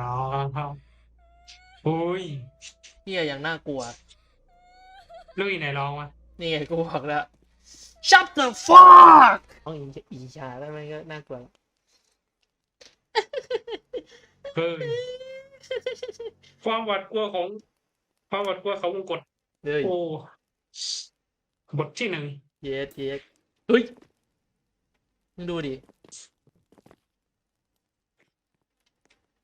รอกำลังเข้าอุ้ยเฮียอย่างน่ากลัวลูกอีไหนร้องวะนี่ไงกูบอกแล้ว shut the fuck ต้องอีอีชาแล้วมันก็น่ากลัวแล้วเฮ้ยความหวาดกลัวของ ความหวาดกลัวของวงกฏเฮ้ยโอ้บทที่หนึ่งเย็ดเย็ดเฮ้ยมึงดูดิ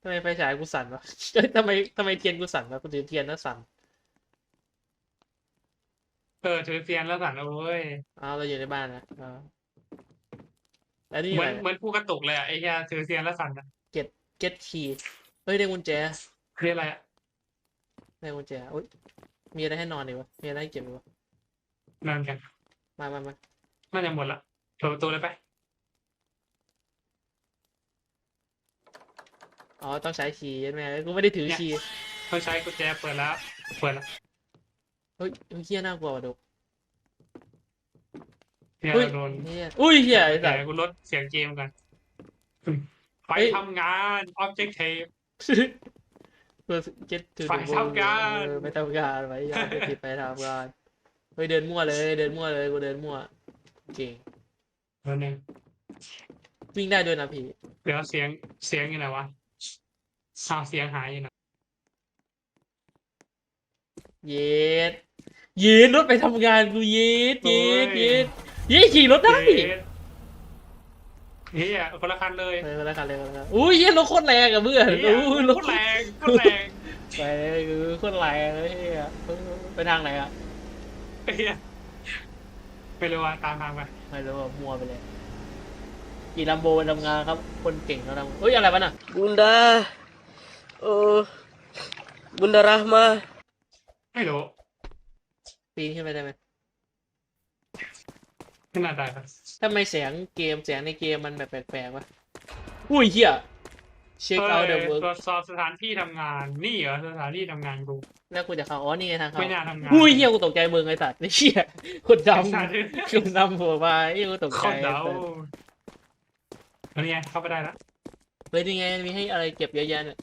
ทำไมไฟฉายกูสั่นวะเอ้ยทำไมทำไมเทียนกูสั่นวะกูถือเทียนแล้วสั่น เออถือเซียนแล้วสั่นเอาเว้ยอ้าวเราอยู่ในบ้านนะอ่าแล้วนี่เหมือะอนไรเหมือนผู้กระตุกเลยอะไอ้เหี้ยถือเซียนแล้วสั่นอะ get key เฮ้ยได้กุญแจเรียกอะไรอะได้กุญแจอุ้ยมีอะไรให้นอนอีกวะมีอะไรให้เก็บอีกวะนั่นกันมามามาน่าจะหมดละเปิดประตูเลยไป อ๋อต้องใช้คีย์ใช่ไหมกูไม่ได้ถือคีย์ต้องใช้กุญแจเปิดแล้ว เปิดแล้วเฮ้ยเฮ้ยเฮียน่ากลัวว่ะดูเนี่ยเฮ้ยโดนเฮียอุ้ยเฮียไอ้สัแต่สกูลดเสียงเกมกัน ไปเฮ้ย ทำงาน objective เพื่อเก็ตถือไปทำงานไปทำงานไปยาไปติดไปทำงานเฮ้ยเดินมั่วเลย เดินมั่วเลยกูเดินมั่วเก่งแล้วหนึ่งวิ่งได้ด้วยนะพี่ เดี๋ยวเสียงเสียงอยู่ไหนวะ อ้าวเสียงหายอยู่ไหนเย็ดเย็ดรถไปทำงานกูเย็ดเย็ดเย็ดเย็ดขี่รถได้เฮ้ยเฮียคนละคันเลยไปคนละคันเลยคนละคันอุ้ยเย็ดรถโคตรแรงอะเพื่อนเฮียอุ้ยรถโคตรแรงโคตรแรงไปคือโคตรแรงเลยเฮียเออไปทางไหนอะเฮียไม่รู้ว่าตามทางไปไม่รู้ว่ามัวไปเลยกี่ลัมโบไปทำงานครับ คนเก่งเขาทำเฮ้ยอะไรวะน่ะ Bunda, oh, Bunda Rahma, ไม่รู้ปีนขึ้นไปได้ไหมไม่น่าได้ปะทำไมเสียงเกมเสียงในเกมมันแบบแปลกๆวะอุ้ยเฮียเช็คเอาเดอะเวิร์กตรวจสอบสถานที่ทำงานนี่เหรอสถานที่ทำงานกู แล้วกูจะเข้าอ๋อนี่ไงทางเข้าไม่น่าทำงานอุ้ยเฮียกูตกใจเบิงไอ้สัตว์ไอ้เฮียคนดไอ้สัตว์ำคนดำโผล่มาไอ้กูตกโคใจตรไอ้เดาสัตว์อันนี้ไงเข้าไปได้แล้วเฮ้ยนี่ไงมีให้อะไรเก็บเยอะแยะเนี่ย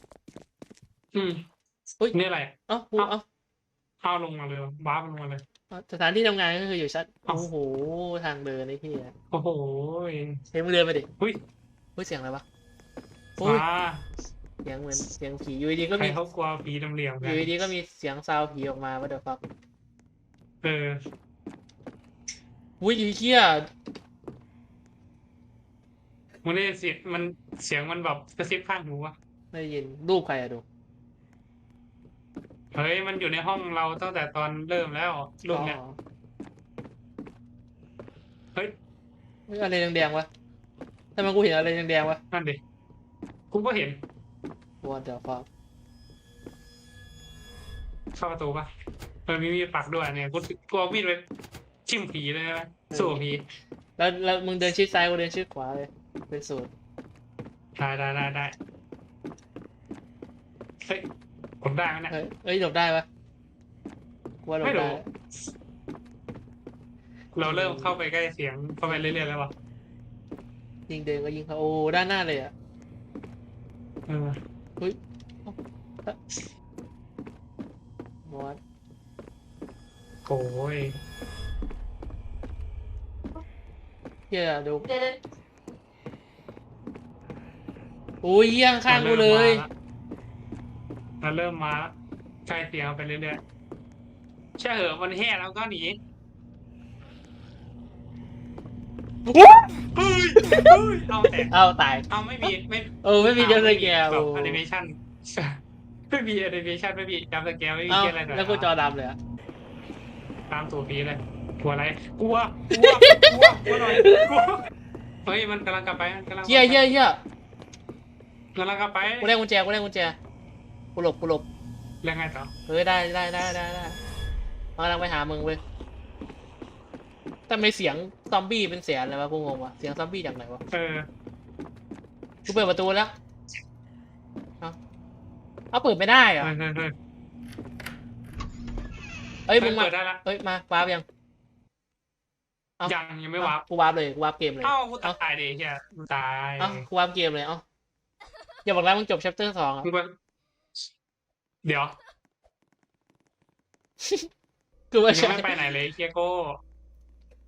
อืมเฮ้ยนี่อะไรเอ้ากูเอ้าเอ้าเอาลงมาเลยว้าร์ปลงมาเลยสถานที่ทำงานก็คืออยู่ชั้นเอ้าโอ้โหทางเดินไอ้เฮียโอ้โหเฮ้ยมึงเดินมาดิอุ้ยเฮ้ยเสียงอะไรวะโอ้ยมาเสียงเหมือนเสียงผีอยู่ดีๆก็ใครมีเขากลัวผีดำเหลี่ยมอกันยู่ดีๆก็มีเสียงซาวผีออกมาว่าเดี๋ยวฟังเอออุ้ยไอ้เฮียมันได้เสียงมันเสียงมันแบบกระซิบข้างหูวะไม่ได้ยินรูปใครอะดู เฮ้ยมันอยู่ในห้องเราตั้งแต่ตอนเริ่มแล้วรูปเนี้ยอ๋อเฮ้ยเฮ้ยอะไรแดงๆวะทำไมกูเห็นอะไรแดงๆวะนั่นดิกูก็เห็น What the fuck เข้าประตูปะเออมีมีดปักด้วยเนี่ยกูกลัวมีดไปชิมผีเลยนะสู้กับผีแล้วแล้วมึงเดินชิดซ้ายกูเดินชิดขวาเลยเป็นสูตรได้ได้ได้ได้เฮ้ย ผมได้ไหมเนี่ยเฮ้ยเอ้ยหลบได้ปะกูว่าหลบไม่รู้ได้เราเริ่มเข้าไปใกล้เสียงเข้าไปเรื่อยๆแล้ววะยิงเดินก็ยิงเขาโอ้ด้านหน้าเลยอะเออมอสโอ้ยเฮียดูโอ้ยเยี่ยงข้างกูเลย เราเริ่มมาแล้วใกล้เสียงไปเรื่อยๆใช่เหอะมันแห่แล้วก็หนีเฮ้ยเฮ้ยเอาแต่เอ้าตาย เอาไม่มีไม่เออไม่มีเจมสแกร์แบโอ้บแอนิเมชันไม่มีแอนิเมชันไม่มีจำสแกร์ไม่มีเอ้าเหี้ยอะไรหน่อยแล้วกูจอดำเลยอะตามตัวผีเลยกลัวอะไรกลัวกลัวกลัวกลัวหน่อยกลัวเฮ้ยมันกำลังกลับไปมันกำลังเฮียเฮียเฮียกำลังกลับไปกูได้กุญแจกูได้กุญแจ กูหลบกูหลบแล้วไงต่อเฮ้ยได้ได้ได้ได้ได้มันกำลังไปหามึงเว้ยแต่ไม่เสียงซอมบี้เป็นเสียงอะไรวะกูงงวะเสียงซอมบี้จากไหนวะเออกูเปิดประตูแล้วเอาเอาเปิดไม่ได้เหรเอออเออเออเอ้ยมึงมาเปิดได้ละเอ้ยมาวาร์ปยังเอ้ายังยังไม่วาร์ปกูวาร์ปเลยกูวาร์ปเกมเลยเอ้ากูตายดิเฮียกูตายเอ้ากูวาร์ปเกมเลยเอ้าอย่าบอกนะมึงจบ chapter สองอะมึงไป เดี๋ยวกูว่ายัใช่งไม่ไปไหนเลยเคียโก้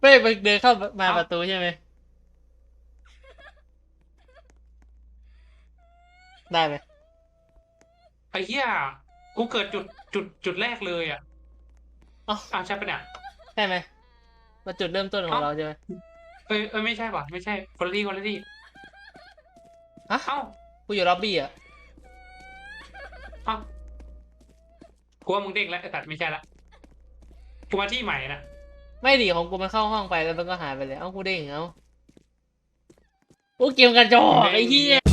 ไม่มึงเดินเข้ามาเอ้าประตูใช่ไหมได้ไหมไอ้เหี้ยกูเกิดจุดจุดจุดแรกเลยอะอ๋ออ้าวใช่ปะเนี่ยใช่ไหมมาจุดเริ่มต้นของเอ้าเราใช่ไหมเอ้ยเอ้ยไม่ใช่ป่ะไม่ใช่คนละที่คนละที่ฮะเอ้ากูอยู่ล็อบบี้อะเอ้า กูว่ามึงเด้งแล้วไอ้สัตว์ไม่ใช่ละกูมาที่ใหม่นะไม่ดีของกูมันเข้าห้องไปแล้วมันก็หายไปเลยเอ้ากูเด้งเอ้ากูเกมกันจอกไอ้เหี้ย